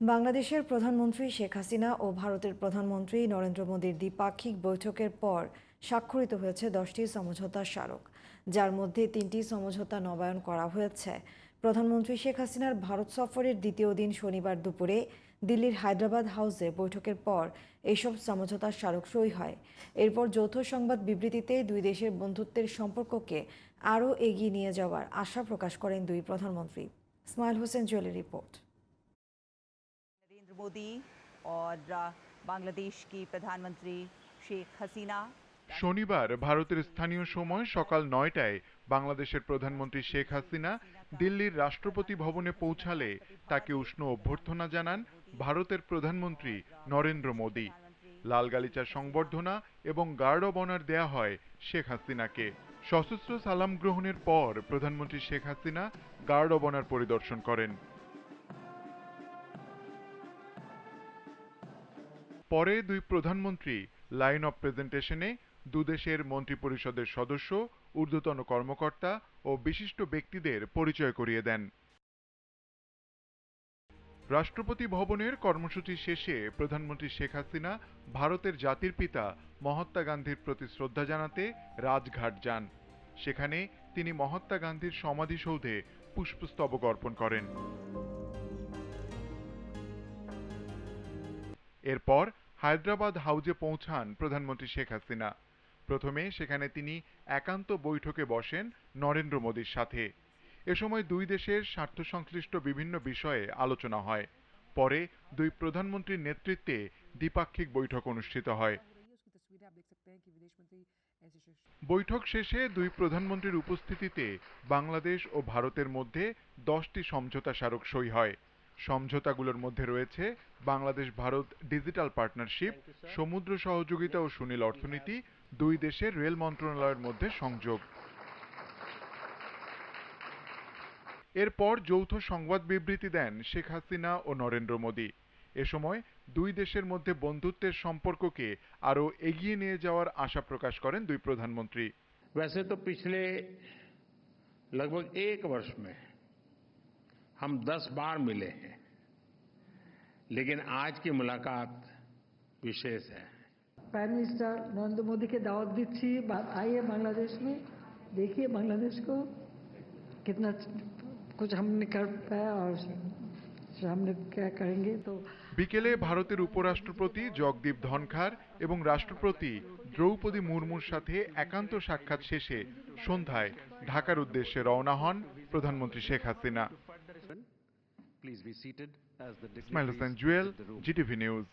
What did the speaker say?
বাংলাদেশের প্রধানমন্ত্রী শেখ হাসিনা ও ভারতের প্রধানমন্ত্রী নরেন্দ্র মোদীর দ্বিপাক্ষিক বৈঠকের পর স্বাক্ষরিত হয়েছে দশটি সমঝোতা স্মারক, যার মধ্যে তিনটি সমঝোতা নবায়ন করা হয়েছে। প্রধানমন্ত্রী শেখ হাসিনার ভারত সফরের দ্বিতীয় দিন শনিবার দুপুরে দিল্লির হায়দ্রাবাদ হাউসে বৈঠকের পর এসব সমঝোতা স্মারক সই হয়। এরপর যৌথ সংবাদ বিবৃতিতে দুই দেশের বন্ধুত্বের সম্পর্ককে আরও এগিয়ে নিয়ে যাওয়ার আশা প্রকাশ করেন দুই প্রধানমন্ত্রী। স্মাইল হোসেন জুয়েলের রিপোর্ট। मोदी और अ, बांग्लादेश की प्रधानमंत्री शेख हसीना শনিবার ভারতের স্থানীয় সময় সকাল নয়টায় বাংলাদেশের প্রধানমন্ত্রী শেখ হাসিনা দিল্লির রাষ্ট্রপতি ভবনে পৌঁছালে তাকে উষ্ণ অভ্যর্থনা জানান ভারতের প্রধানমন্ত্রী নরেন্দ্র মোদী লাল গালিচার সংবর্ধনা এবং গার্ড অব অনার দেয়া হয় শেখ হাসিনাকে সশস্ত্র সালাম গ্রহণের পর প্রধানমন্ত্রী Sheikh Hasina guard of honour পরিদর্শন করেন পরে দুই প্রধানমন্ত্রী লাইন অফ প্রেজেন্টেশনে দুদেশের মন্ত্রিপরিষদের সদস্য, ঊর্ধ্বতন কর্মকর্তা ও বিশিষ্ট ব্যক্তিদের পরিচয় করিয়ে দেন। রাষ্ট্রপতি ভবনের কর্মসূচি শেষে প্রধানমন্ত্রী শেখ হাসিনা ভারতের জাতির পিতা মহাত্মা গান্ধীর প্রতি শ্রদ্ধা জানাতে রাজঘাট যান। সেখানে তিনি মহাত্মা গান্ধীর সমাধিসৌধে পুষ্পস্তবক অর্পণ করেন। এরপর হায়দ্রাবাদ হাউজে পৌঁছান প্রধানমন্ত্রী শেখ হাসিনা। প্রথমে সেখানে তিনি একান্ত বৈঠকে বসেন নরেন্দ্র মোদীর সাথে। এ সময় দুই দেশের স্বার্থ সংশ্লিষ্ট বিভিন্ন বিষয়ে আলোচনা হয়। পরে দুই প্রধানমন্ত্রীর নেতৃত্বে দ্বিপাক্ষিক বৈঠক অনুষ্ঠিত হয়। বৈঠক শেষে দুই প্রধানমন্ত্রীর উপস্থিতিতে বাংলাদেশ ও ভারতের মধ্যে দশটি সমঝোতা স্মারক সই হয়। সমঝোতাগুলোর মধ্যে রয়েছে বাংলাদেশ ভারত ডিজিটাল পার্টনারশিপ সমুদ্র সহযোগিতা ও সুনীল অর্থনীতি দুই দেশের রেল মন্ত্রণালয়ের মধ্যে সংযোগ এরপর যৌথ সংবাদ বিবৃতি দেন শেখ হাসিনা ও নরেন্দ্র মোদী এ সময় দুই দেশের মধ্যে বন্ধুত্বের সম্পর্ককে আরও এগিয়ে নিয়ে যাওয়ার আশা প্রকাশ করেন দুই প্রধানমন্ত্রী वैसे तो पिछले लगभग एक वर्ष में हम दस बार मिले हैं लेकिन आज की मुलाकात विशेष है प्राइम मिनिस्टर नरेंद्र मोदी के दावत दिच्छी बा- आइए बांग्लादेश में देखिए बांग्लादेश को कितना कुछ हमने कर पाया और हमने क्या करेंगे तो বিকেলে ভারতের উপরাষ্ট্রপতি জগদীপ ধনখার এবং রাষ্ট্রপতি দ্রৌপদী মুর্মুর সাথে একান্ত সাক্ষাৎ শেষে সন্ধ্যায় ঢাকার উদ্দেশ্যে রওনা হন প্রধানমন্ত্রী Sheikh Hasina Please be seated as the Ismail Sanjuel, GTV News.